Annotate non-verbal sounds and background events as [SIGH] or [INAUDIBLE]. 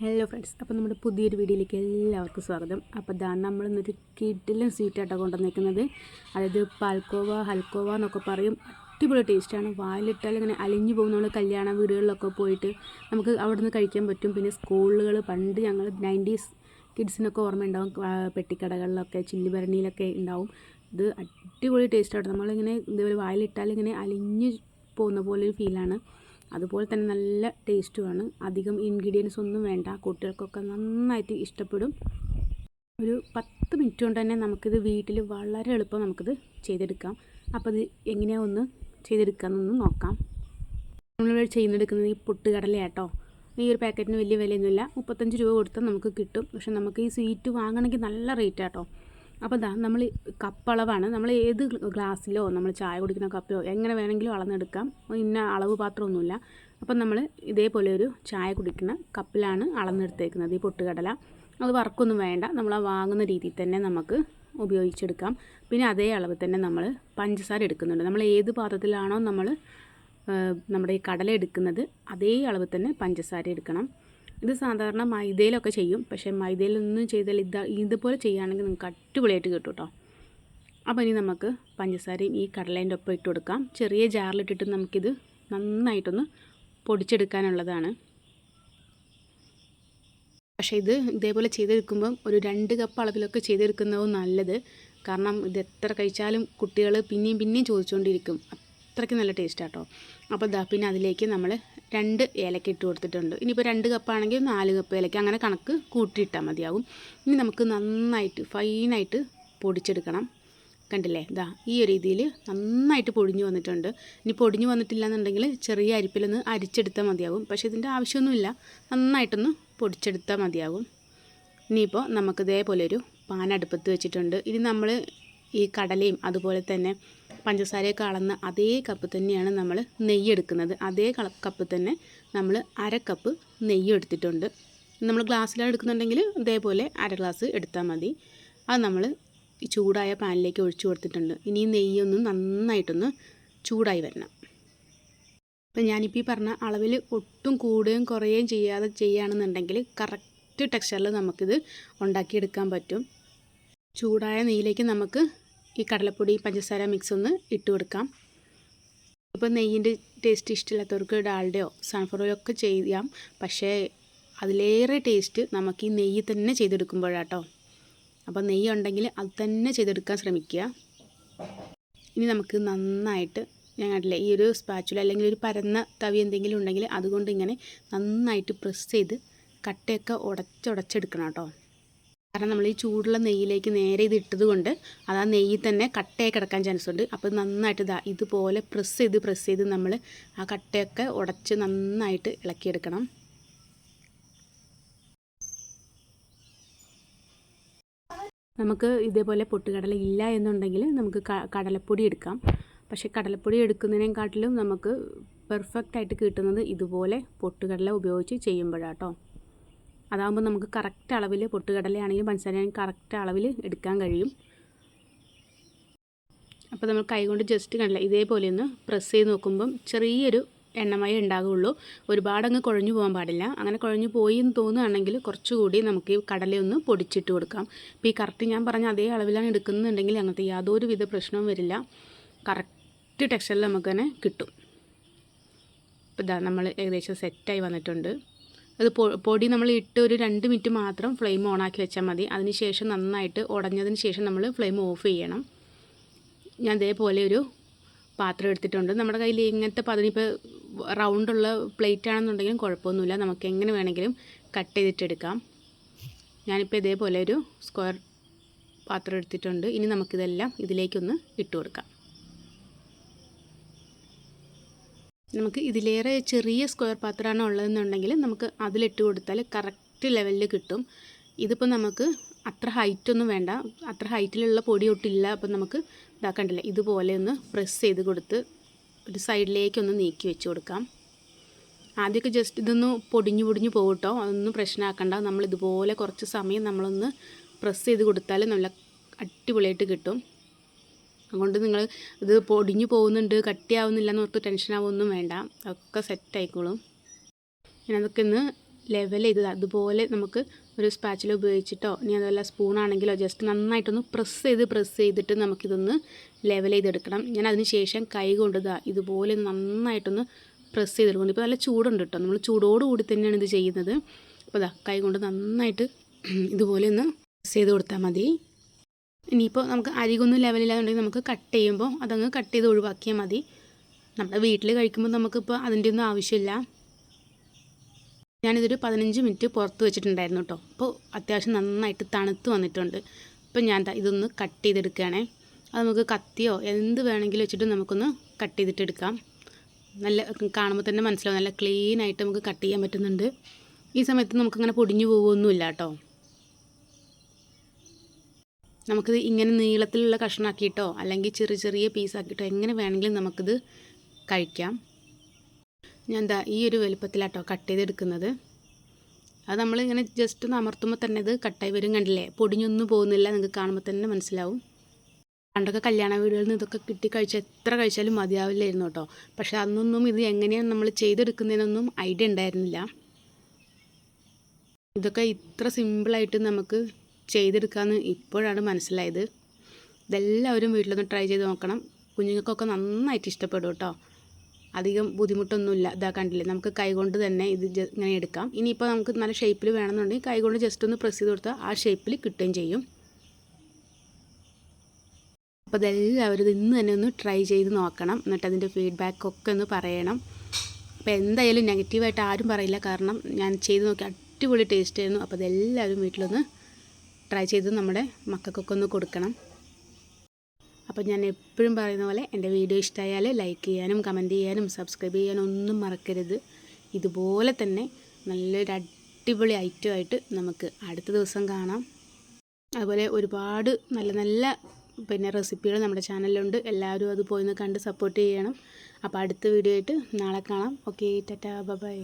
Hello friends അപ്പോൾ നമ്മുടെ പുതിയൊരു വീഡിയോയിലേക്ക് എല്ലാവർക്കും സ്വാഗതം. അപ്പോൾ ദാ നമ്മളിന്നൊരു കിഡിലും സ്വീറ്റായിട്ടാണ് കൊണ്ടുവന്നിരിക്കുന്നത് അതായത് പാൽക്കോവ ഹൽക്കോവ എന്നൊക്കെ പറയും. അടിപൊളി ടേസ്റ്റാണ് വായിലിട്ടാൽ ഇങ്ങനെ അലിഞ്ഞു പോകും നമ്മൾ കല്യാണ വീടുകളിലൊക്കെ പോയിട്ട്. നമുക്ക് അവിടെ നിന്ന് കഴിക്കാൻ പറ്റും. പിന്നെ സ്കൂളുകൾ പണ്ട് ഞങ്ങൾ നയന്റീസ് കിഡ്സിനൊക്കെ ഓർമ്മയുണ്ടാവും. പെട്ടിക്കടകളിലൊക്കെ ചില്ലുഭരണിയിലൊക്കെ ഉണ്ടാവും. ഇത് അടിപൊളി ടേസ്റ്റാണ് നമ്മളിങ്ങനെ ഇതേപോലെ വായിലിട്ടാൽ ഇങ്ങനെ അലിഞ്ഞ് പോകുന്ന പോലെ ഒരു ഫീലാണ് അതുപോലെ തന്നെ നല്ല ടേസ്റ്റുമാണ് അധികം ഇൻഗ്രീഡിയൻസ് ഒന്നും വേണ്ട. കുട്ടികൾക്കൊക്കെ നന്നായിട്ട് ഇഷ്ടപ്പെടും. ഒരു പത്ത് മിനിറ്റ് കൊണ്ട് തന്നെ നമുക്കിത് വീട്ടിൽ വളരെ എളുപ്പം നമുക്കിത് ചെയ്തെടുക്കാം. അപ്പോൾ ഇത് എങ്ങനെയാണ് ഒന്ന് ചെയ്തെടുക്കാമെന്നൊന്ന് നോക്കാം. നമ്മളിവിടെ ചെയ്യുന്നെടുക്കുന്നത് ഈ പൊട്ടുകടലയാട്ടോ. ഈ ഒരു പാക്കറ്റിന് വലിയ വിലയൊന്നുമില്ല. മുപ്പത്തഞ്ച് രൂപ കൊടുത്താൽ നമുക്ക് കിട്ടും. പക്ഷെ നമുക്ക് ഈ സ്വീറ്റ് വാങ്ങണമെങ്കിൽ നല്ല റേറ്റ് ആട്ടോ. അപ്പോൾ ഇതാ നമ്മൾ കപ്പളവാണ്. നമ്മൾ ഏത് ഗ്ലാസ്സിലോ നമ്മൾ ചായ കുടിക്കുന്ന കപ്പിലോ എങ്ങനെ വേണമെങ്കിലും അളന്നെടുക്കാം. ഇന്ന അളവ് പാത്രമൊന്നുമില്ല. അപ്പം നമ്മൾ ഇതേപോലെ ഒരു ചായ കുടിക്കുന്ന കപ്പിലാണ് അളന്നെടുത്തേക്കുന്നത് ഈ പൊട്ടുകടല. അത് വർക്കൊന്നും വേണ്ട. നമ്മൾ ആ വാങ്ങുന്ന രീതിയിൽ തന്നെ നമുക്ക് ഉപയോഗിച്ചെടുക്കാം. പിന്നെ അതേ അളവ് തന്നെ നമ്മൾ പഞ്ചസാര എടുക്കുന്നുണ്ട്. നമ്മൾ ഏത് പാത്രത്തിലാണോ നമ്മൾ നമ്മുടെ ഈ കടല എടുക്കുന്നത് അതേ അളവ് തന്നെ പഞ്ചസാര എടുക്കണം. ഇത് സാധാരണ മൈദയിലൊക്കെ ചെയ്യും. പക്ഷേ മൈദയിലൊന്നും ചെയ്താൽ ഇതാ ഇതുപോലെ ചെയ്യുകയാണെങ്കിൽ നിങ്ങൾക്ക് അടിപൊളിയായിട്ട് കിട്ടും കേട്ടോ അപ്പോൾ ഇനി നമുക്ക് പഞ്ചസാരയും ഈ കടലേന്റെ ഒപ്പം ഇട്ട് കൊടുക്കാം. ചെറിയ ജാറിലിട്ടിട്ട് നമുക്കിത് നന്നായിട്ടൊന്ന് പൊടിച്ചെടുക്കാനുള്ളതാണ്. പക്ഷേ ഇത് ഇതേപോലെ ചെയ്തെടുക്കുമ്പം ഒരു രണ്ട് കപ്പ് അളവിലൊക്കെ ചെയ്തെടുക്കുന്നതും നല്ലത്. കാരണം ഇത് എത്ര കഴിച്ചാലും കുട്ടികൾ പിന്നെയും പിന്നെയും ചോദിച്ചുകൊണ്ടിരിക്കും. അത്രയ്ക്ക് നല്ല ടേസ്റ്റാട്ടോ അപ്പോൾ ദാ പിന്നെ അതിലേക്ക് നമ്മൾ രണ്ട് ഏലക്ക ഇട്ട് കൊടുത്തിട്ടുണ്ട്. ഇനിയിപ്പോൾ രണ്ട് കപ്പാണെങ്കിൽ നാല് കപ്പ് ഏലക്ക. അങ്ങനെ കണക്ക് കൂട്ടിയിട്ടാൽ മതിയാവും. ഇനി നമുക്ക് നന്നായിട്ട് ഫൈനായിട്ട് പൊടിച്ചെടുക്കണം. കണ്ടില്ലേ? ഇതാ ഈ ഒരു രീതിയിൽ നന്നായിട്ട് പൊടിഞ്ഞു വന്നിട്ടുണ്ട്. ഇനി പൊടിഞ്ഞു വന്നിട്ടില്ല എന്നുണ്ടെങ്കിൽ ചെറിയ അരിപ്പിലൊന്ന് അരിച്ചെടുത്താൽ മതിയാകും പക്ഷേ ഇതിന്റെ ആവശ്യമൊന്നുമില്ല. നന്നായിട്ടൊന്ന് പൊടിച്ചെടുത്താൽ മതിയാവും. ഇനിയിപ്പോൾ നമുക്ക് ഇതേപോലെ ഒരു പാൻ അടുപ്പത്ത് വെച്ചിട്ടുണ്ട്. ഇനി നമ്മൾ ഈ കടലയും അതുപോലെ തന്നെ പഞ്ചസാരയൊക്കെ അളന്ന അതേ കപ്പ് തന്നെയാണ് നമ്മൾ നെയ്യ് എടുക്കുന്നത് അതേ കപ്പ് തന്നെ നമ്മൾ അര കപ്പ് നെയ്യ് എടുത്തിട്ടുണ്ട് നമ്മൾ ഗ്ലാസ്സിലാണ് എടുക്കുന്നുണ്ടെങ്കിൽ ഇതേപോലെ അര ഗ്ലാസ് എടുത്താൽ മതി. അത് നമ്മൾ ചൂടായ പാനിലേക്ക് ഒഴിച്ചു കൊടുത്തിട്ടുണ്ട്. ഇനി നെയ്യൊന്നും നന്നായിട്ടൊന്ന് ചൂടായി വരണം. അപ്പം ഞാനിപ്പോൾ ഈ പറഞ്ഞ അളവിൽ ഒട്ടും കൂടുകയും കുറയുകയും ചെയ്യാതെ ചെയ്യുകയാണെന്നുണ്ടെങ്കിൽ കറക്റ്റ് ടെക്സ്ചറിൽ നമുക്കിത് ഉണ്ടാക്കിയെടുക്കാൻ പറ്റും. ചൂടായ നെയ്യിലേക്ക് നമുക്ക് ഈ കടലപ്പൊടി പഞ്ചസാര മിക്സ് ഒന്ന് ഇട്ട് കൊടുക്കാം. ഇപ്പോൾ നെയ്യിന്റെ ടേസ്റ്റ് ഇഷ്ടമില്ലാത്തവർക്ക് ഡാൽഡയോ സൺഫ്ലവർ ഓയിലോ ഒക്കെ ചെയ്യാം. പക്ഷേ അതിലേറെ ടേസ്റ്റ് നമുക്ക് ഈ നെയ്യ് തന്നെ ചെയ്തെടുക്കുമ്പോഴാട്ടോ. അപ്പോൾ നെയ്യ് ഉണ്ടെങ്കിൽ അത് തന്നെ ചെയ്തെടുക്കാൻ ശ്രമിക്കുക. ഇനി നമുക്ക് നന്നായിട്ട് ഞാൻ കണ്ടില്ലേ ഈ ഒരു സ്പാച്ചുല അല്ലെങ്കിൽ ഒരു പരന്ന തവി എന്തെങ്കിലും ഉണ്ടെങ്കിൽ അതുകൊണ്ട് ഇങ്ങനെ നന്നായിട്ട് പ്രസ് ചെയ്ത് കട്ടയൊക്കെ ഉടച്ചുടച്ചെടുക്കണം കേട്ടോ. കാരണം നമ്മൾ ഈ ചൂടുള്ള നെയ്യിലേക്ക് നേരെ ഇത് ഇട്ടത് കൊണ്ട് അത് ആ നെയ്യിൽ തന്നെ കട്ടയായി കിടക്കാൻ ചാൻസ് ഉണ്ട്. അപ്പോൾ നന്നായിട്ട് ഇതാ ഇതുപോലെ പ്രസ് ചെയ്ത് പ്രസ് ചെയ്ത് നമ്മൾ ആ കട്ടയൊക്കെ ഉടച്ച് നന്നായിട്ട് ഇളക്കിയെടുക്കണം. നമുക്ക് ഇതേപോലെ പൊട്ടുകടല ഇല്ല എന്നുണ്ടെങ്കിൽ നമുക്ക് കടലപ്പൊടി എടുക്കാം. പക്ഷേ കടലപ്പൊടി എടുക്കുന്നതിനെക്കാട്ടിലും നമുക്ക് പെർഫെക്റ്റ് ആയിട്ട് കിട്ടുന്നത് ഇതുപോലെ പൊട്ടുകടല ഉപയോഗിച്ച് ചെയ്യുമ്പോഴാട്ടോ അതാകുമ്പോൾ നമുക്ക് കറക്റ്റ് അളവിൽ പൊട്ടുകടലയാണെങ്കിലും പഞ്ചസാരയാണെങ്കിലും കറക്റ്റ് അളവിൽ എടുക്കാൻ കഴിയും. അപ്പോൾ നമ്മൾ കൈകൊണ്ട് ജസ്റ്റ് കണ്ടില്ല ഇതേപോലെ ഒന്ന് പ്രസ് ചെയ്ത് നോക്കുമ്പം ചെറിയൊരു എണ്ണമയം ഉണ്ടാകുള്ളൂ. ഒരുപാടങ്ങ് കുഴഞ്ഞു പോകാൻ പാടില്ല. അങ്ങനെ കുഴഞ്ഞു പോയി എന്ന് തോന്നുകയാണെങ്കിൽ കുറച്ചുകൂടി നമുക്ക് ഈ കടലയൊന്ന് പൊടിച്ചിട്ട് കൊടുക്കാം. ഇപ്പോൾ ഈ കറക്റ്റ് ഞാൻ പറഞ്ഞ അതേ അളവിലാണ് എടുക്കുന്നുണ്ടെങ്കിൽ അങ്ങനത്തെ യാതൊരു വിധ പ്രശ്നവും വരില്ല. കറക്റ്റ് ടെക്സ്ചറിൽ നമുക്ക് തന്നെ കിട്ടും. ഇപ്പോൾ ഇതാ നമ്മൾ ഏകദേശം സെറ്റായി വന്നിട്ടുണ്ട്. അത് പൊടി നമ്മൾ ഇട്ട് ഒരു രണ്ട് മിനിറ്റ് മാത്രം ഫ്ലെയിം ഓണാക്കി വെച്ചാൽ മതി. അതിനുശേഷം നന്നായിട്ട് ഉടഞ്ഞതിന് ശേഷം നമ്മൾ ഫ്ലെയിം ഓഫ് ചെയ്യണം. ഞാൻ ഇതേപോലെ ഒരു പാത്രം എടുത്തിട്ടുണ്ട്. നമ്മുടെ കയ്യിൽ ഇങ്ങനത്തെ പതിനിപ്പോൾ റൗണ്ടുള്ള പ്ലേറ്റ് ആണെന്നുണ്ടെങ്കിലും കുഴപ്പമൊന്നുമില്ല. നമുക്ക് എങ്ങനെ വേണമെങ്കിലും കട്ട് ചെയ്തിട്ടെടുക്കാം ഞാനിപ്പോൾ ഇതേപോലെ ഒരു സ്ക്വയർ പാത്രം എടുത്തിട്ടുണ്ട്. ഇനി നമുക്കിതെല്ലാം ഇതിലേക്കൊന്ന് ഇട്ട് കൊടുക്കാം. നമുക്ക് ഇതിലേറെ ചെറിയ സ്ക്വയർ പാത്രമാണ് ഉള്ളതെന്നുണ്ടെങ്കിൽ നമുക്ക് അതിലിട്ട് കൊടുത്താൽ കറക്റ്റ് ലെവലിൽ കിട്ടും. ഇതിപ്പോൾ നമുക്ക് അത്ര ഹൈറ്റൊന്നും വേണ്ട. അത്ര ഹൈറ്റിലുള്ള പൊടി ഒട്ടില്ല. അപ്പം നമുക്ക് ഇതാക്കണ്ടില്ല? ഇതുപോലെ ഒന്ന് പ്രസ് ചെയ്ത് കൊടുത്ത് ഒരു സൈഡിലേക്കൊന്ന് നീക്കി വെച്ച് കൊടുക്കാം. ആദ്യമൊക്കെ ജസ്റ്റ് ഇതൊന്ന് പൊടിഞ്ഞു പൊടിഞ്ഞു പോകും കേട്ടോ അതൊന്നും പ്രശ്നമാക്കണ്ട. നമ്മൾ ഇതുപോലെ കുറച്ച് സമയം നമ്മളൊന്ന് പ്രസ് ചെയ്ത് കൊടുത്താൽ നല്ല അടിപൊളിയായിട്ട് കിട്ടും. അതുകൊണ്ട് നിങ്ങൾ ഇത് പൊടിഞ്ഞു പോകുന്നുണ്ട് കട്ടിയാവുന്നില്ല എന്ന് ഓർത്ത് ടെൻഷൻ ആവുമൊന്നും വേണ്ട. ഒക്കെ സെറ്റ് ആയിക്കോളും. ഞാൻ അതൊക്കെ ഒന്ന് ലെവൽ ചെയ്തത്. അതുപോലെ നമുക്ക് ഒരു സ്പാച്ചിൽ ഉപയോഗിച്ചിട്ടോ ഇനി അതുപോലെ സ്പൂണാണെങ്കിലോ ജസ്റ്റ് നന്നായിട്ടൊന്ന് പ്രസ് ചെയ്ത് പ്രസ് ചെയ്തിട്ട് നമുക്കിതൊന്ന് ലെവൽ ചെയ്തെടുക്കണം. ഞാൻ അതിന് ശേഷം കൈ കൊണ്ട് ദാ ഇതുപോലെ നന്നായിട്ടൊന്ന് പ്രസ് ചെയ്തെടുക്കണം. ഇപ്പോൾ നല്ല ചൂടുണ്ട് കേട്ടോ നമ്മൾ ചൂടോടുകൂടി തന്നെയാണ് ഇത് ചെയ്യുന്നത്. അപ്പോൾ ദാ കൈ കൊണ്ട് നന്നായിട്ട് [CLEARS THROAT] ഇതുപോലെ ഒന്ന് പ്രസ് ചെയ്ത് കൊടുത്താൽ മതി. ഇനിയിപ്പോൾ നമുക്ക് അരികൊന്നും ലെവലില്ലാന്നുണ്ടെങ്കിൽ നമുക്ക് കട്ട് ചെയ്യുമ്പോൾ അതങ്ങ് കട്ട് ചെയ്ത് ഒഴിവാക്കിയാൽ മതി. നമ്മുടെ വീട്ടിൽ കഴിക്കുമ്പോൾ നമുക്കിപ്പോൾ അതിന്റെ ഒന്നും ആവശ്യമില്ല. ഞാനിതൊരു പതിനഞ്ച് മിനിറ്റ് പുറത്ത് വെച്ചിട്ടുണ്ടായിരുന്നു കേട്ടോ അപ്പോൾ അത്യാവശ്യം നന്നായിട്ട് തണുത്ത് വന്നിട്ടുണ്ട്. അപ്പോൾ ഞാൻ ഇതൊന്ന് കട്ട് ചെയ്തെടുക്കുകയാണേ. അത് നമുക്ക് കത്തിയോ എന്ത് വേണമെങ്കിലും വെച്ചിട്ട് നമുക്കൊന്ന് കട്ട് ചെയ്തിട്ട് എടുക്കാം. നല്ല കാണുമ്പോൾ തന്നെ മനസ്സിലാവും. നല്ല ക്ലീൻ ആയിട്ട് നമുക്ക് കട്ട് ചെയ്യാൻ പറ്റുന്നുണ്ട്. ഈ സമയത്ത് നമുക്കങ്ങനെ പൊടിഞ്ഞു പോകുമൊന്നുമില്ല കേട്ടോ നമുക്കിത് ഇങ്ങനെ നീളത്തിലുള്ള കഷ്ണാക്കിയിട്ടോ അല്ലെങ്കിൽ ചെറിയ ചെറിയ പീസാക്കിയിട്ടോ എങ്ങനെ വേണമെങ്കിലും നമുക്കിത് കഴിക്കാം. ഞാൻ എന്താ ഈ ഒരു വലുപ്പത്തിലാട്ടോ കട്ട് ചെയ്തെടുക്കുന്നത്. അത് നമ്മൾ ഇങ്ങനെ ജസ്റ്റ് ഒന്ന് അമർത്തുമ്പോൾ തന്നെ ഇത് കട്ടായി വരും കണ്ടില്ലേ? പൊടിഞ്ഞൊന്നും പോകുന്നില്ല നിങ്ങൾക്ക് കാണുമ്പോൾ തന്നെ മനസ്സിലാവും. പണ്ടൊക്കെ കല്യാണ വീടുകളിൽ നിന്ന് ഇതൊക്കെ കിട്ടി കഴിച്ച എത്ര കഴിച്ചാലും മതിയാവില്ലായിരുന്നു കേട്ടോ. പക്ഷെ അന്നൊന്നും ഇത് എങ്ങനെയാണ് നമ്മൾ ചെയ്തെടുക്കുന്നതിനൊന്നും ഐഡിയ ഉണ്ടായിരുന്നില്ല. ഇതൊക്കെ ഇത്ര സിമ്പിളായിട്ട് നമുക്ക് ചെയ്തെടുക്കാമെന്ന് ഇപ്പോഴാണ് മനസ്സിലായത്. ഇതെല്ലാവരും വീട്ടിലൊന്ന് ട്രൈ ചെയ്ത് നോക്കണം. കുഞ്ഞുങ്ങൾക്കൊക്കെ നന്നായിട്ട് ഇഷ്ടപ്പെടും കേട്ടോ അധികം ബുദ്ധിമുട്ടൊന്നുമില്ല. ഇതാ കണ്ടില്ലേ? നമുക്ക് കൈകൊണ്ട് തന്നെ ഇത് ഇങ്ങനെ എടുക്കാം. ഇനിയിപ്പോൾ നമുക്ക് നല്ല ഷേപ്പിൽ വേണമെന്നുണ്ടെങ്കിൽ കൈകൊണ്ട് ജസ്റ്റ് ഒന്ന് പ്രസ് ചെയ്ത് കൊടുത്താൽ ആ ഷേപ്പിൽ കിട്ടുകയും ചെയ്യും. അപ്പോൾ ഇതെല്ലാവരും ഇത് ഇന്ന് തന്നെ ഒന്ന് ട്രൈ ചെയ്ത് നോക്കണം. എന്നിട്ട് അതിന്റെ ഫീഡ്ബാക്കൊക്കെ ഒന്ന് പറയണം. അപ്പോൾ എന്തായാലും നെഗറ്റീവായിട്ട് ആരും പറയില്ല. കാരണം ഞാൻ ചെയ്ത് നോക്കി അടിപൊളി ടേസ്റ്റ് ആയിരുന്നു. അപ്പോൾ അതെല്ലാവരും വീട്ടിലൊന്ന് ട്രൈ ചെയ്ത് നമ്മുടെ മക്കൾക്കൊക്കെ ഒന്ന് കൊടുക്കണം. അപ്പോൾ ഞാൻ എപ്പോഴും പറയുന്ന പോലെ എന്റെ വീഡിയോ ഇഷ്ടമായാൽ ലൈക്ക് ചെയ്യാനും കമന്റ് ചെയ്യാനും സബ്സ്ക്രൈബ് ചെയ്യാനും ഒന്നും മറക്കരുത്. ഇതുപോലെ തന്നെ നല്ലൊരു അടിപൊളി ഐറ്റമായിട്ട് നമുക്ക് അടുത്ത ദിവസം കാണാം. അതുപോലെ ഒരുപാട് നല്ല നല്ല പിന്നെ റെസിപ്പികൾ നമ്മുടെ ചാനലിലുണ്ട് എല്ലാവരും അത് പോയി കണ്ട് സപ്പോർട്ട് ചെയ്യണം. അപ്പോൾ അടുത്ത വീഡിയോ ആയിട്ട് നാളെ കാണാം. Okay tata bye